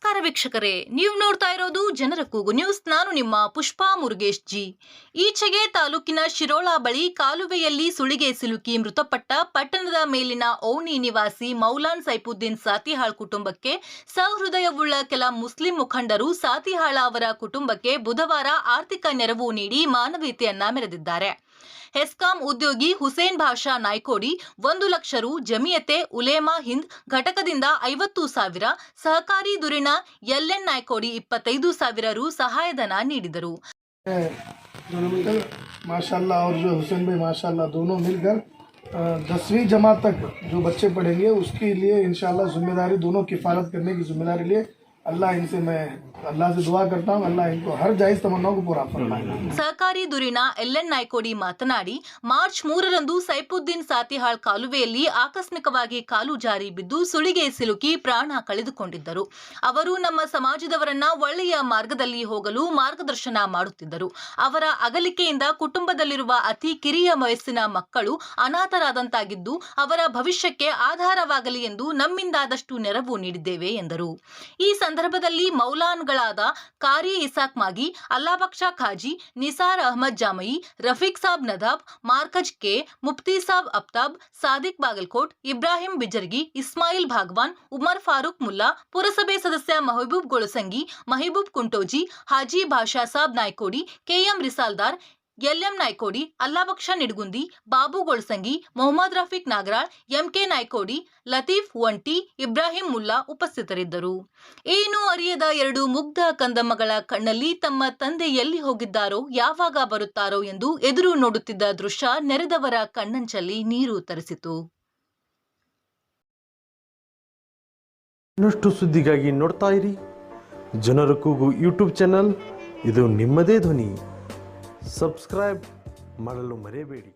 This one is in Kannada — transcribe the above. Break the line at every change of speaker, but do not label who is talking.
か ವೀಕ್ಷಕರೇ. ನೀವು ನೋಡ್ತಾ ಇರೋದು ಜನರ ಕೂಗು ನ್ಯೂಸ್. ನಾನು ನಿಮ್ಮ ಪುಷ್ಪಾ ಮುರುಗೇಶ್ ಜಿ. ಈಚೆಗೆ ತಾಲೂಕಿನ ಶಿರೋಳ ಬಳಿ ಕಾಲುವೆಯಲ್ಲಿ ಸುಳಿಗೆ ಸಿಲುಕಿ ಮೃತಪಟ್ಟ ಪಟ್ಟಣದ ಮೇಲಿನ ಓಣಿ ನಿವಾಸಿ ಮೌಲಾನ್ ಸೈಫುದ್ದೀನ್ ಸಾತಿಹಾಳ್ ಕುಟುಂಬಕ್ಕೆ ಸಹೃದಯವುಳ್ಳ ಕೆಲ ಮುಸ್ಲಿಂ ಮುಖಂಡರು ಸಾತಿಹಾಳ ಅವರ ಕುಟುಂಬಕ್ಕೆ ಬುಧವಾರ ಆರ್ಥಿಕ ನೆರವು ನೀಡಿ ಮಾನವೀಯತೆಯನ್ನ ಮೆರೆದಿದ್ದಾರೆ. ಹೆಸ್ಕಾಂ ಉದ್ಯೋಗಿ ಹುಸೇನ್ ಭಾಷಾ ನಾಯ್ಕೋಡಿ ಒಂದು ಲಕ್ಷ ರು ಜಮಿಯತೆ ಉಲೇಮಾ ಹಿಂದ್ ಘಟಕದಿಂದ ಐವತ್ತು ಸಾವಿರ ಸಹಕಾರಿ ದುರಿಣ ಎಲ್ಎನ್ ನಾಯ್ಕೋಡಿ ಇಪ್ಪತ್ತೈದು ಸಾವಿರ ರು ಸಹಾಯಧನ ನೀಡಿದರು
दोनों मिलकर माशाल्लाह और जो हुसैन भाई माशाल्लाह दोनों मिलकर अ, दसवीं जमात तक जो बच्चे पढ़ेंगे उसके लिए इंशाल्लाह जिम्मेदारी दोनों किफ़ारत करने की जिम्मेदारी लिए अल्लाह इनसे मैं अल्लाह से दुआ करता हूँ अल्लाह इनको हर जायज़ तमन्नाओं को पूरा फरमाए
ಸಹಕಾರಿ ದುರಿಣ ಎಲ್ಎನ್ ನಾಯ್ಕೋಡಿ ಮಾತನಾಡಿ ಮಾರ್ಚ್ ಮೂರರಂದು ಸೈಫುದ್ದೀನ್ ಸಾತಿಹಾಳ್ ಕಾಲುವೆಯಲ್ಲಿ ಆಕಸ್ಮಿಕವಾಗಿ ಕಾಲು ಜಾರಿ ಬಿದ್ದು ಸುಳಿಗೆ ಸಿಲುಕಿ ಪ್ರಾಣ ಕಳೆದುಕೊಂಡಿದ್ದರು ಅವರು ನಮ್ಮ ಸಮಾಜದವರನ್ನ ಒಳ್ಳೆಯ ಮಾರ್ಗದಲ್ಲಿ ಹೋಗಲು ಮಾರ್ಗದರ್ಶನ ಮಾಡುತ್ತಿದ್ದರು ಅವರ ಅಗಲಿಕೆಯಿಂದ ಕುಟುಂಬದಲ್ಲಿರುವ ಅತಿ ಕಿರಿಯ ವಯಸ್ಸಿನ ಮಕ್ಕಳು ಅನಾಥರಾದಂತಾಗಿದ್ದು ಅವರ ಭವಿಷ್ಯಕ್ಕೆ ಆಧಾರವಾಗಲಿ ಎಂದು ನಮ್ಮಿಂದಾದಷ್ಟು ನೆರವು ನೀಡಿದ್ದೇವೆ ಎಂದರು ಈ ಸಂದರ್ಭದಲ್ಲಿ ಮೌಲಾನ್ಗಳಾದ ಕಾರಿ ಇಸಾಕ್ ಮಾಗಿ ಅಲ್ಲಾಬಕ್ಷ ಖಾಜಿ, ನಿಸಾರ್ ಅಹಮದ್ ಜಾಮಯಿ, ರಫೀಕ್ ಸಾಬ್ ನದಾಬ್, ಮಾರ್ಕಜ್ ಕೆ, ಮುಫ್ತಿ ಸಾಬ್ ಅಫ್ತಾಬ್ ಸಾದಿಕ್ ಬಾಗಲ್ಕೋಟ್, ಇಬ್ರಾಹಿಂ ಬಿಜರ್ಗಿ, ಇಸ್ಮಾಯಿಲ್ ಭಾಗ್ವಾನ್, ಉಮರ್ ಫಾರೂಕ್ ಮುಲ್ಲಾ, ಪುರಸಭೆ ಸದಸ್ಯ Mehboob Golasangi, Mehboob Kuntoji, Haji Basha Sab Naikodi, K M Risaldar L M Naikodi, Allabaksh Nidgundi, Babu Golsangi, Mohammed Rafiq Nagaral, M K Naikodi, Latif Onti, Ibrahim Mulla ಉಪಸ್ಥಿತರಿದ್ದರು. ಏನು ಅರಿಯದ ಎರಡು ಮುಗ್ಧ ಕಂದಮ್ಮಗಳ ಕಣ್ಣಲ್ಲಿ ತಮ್ಮ ತಂದೆ ಎಲ್ಲಿ ಹೋಗಿದ್ದಾರೋ, ಯಾವಾಗ ಬರುತ್ತಾರೋ ಎಂದು ಎದುರು ನೋಡುತ್ತಿದ್ದ ದೃಶ್ಯ ನೆರೆದವರ ಕಣ್ಣಂಚಲ್ಲಿ ನೀರು ತರಿಸಿತು.
ಇನ್ನಷ್ಟು ಸುದ್ದಿಗಾಗಿ ನೋಡ್ತಾ ಇರಿ. ಜನರ ಕೂಗು ಯೂಟ್ಯೂಬ್ ಚಾನಲ್, ಇದು ನಿಮ್ಮದೇ ಧ್ವನಿ. ಸಬ್ಸ್ಕ್ರೈಬ್ ಮಾಡಲು ಮರೆಯಬೇಡಿ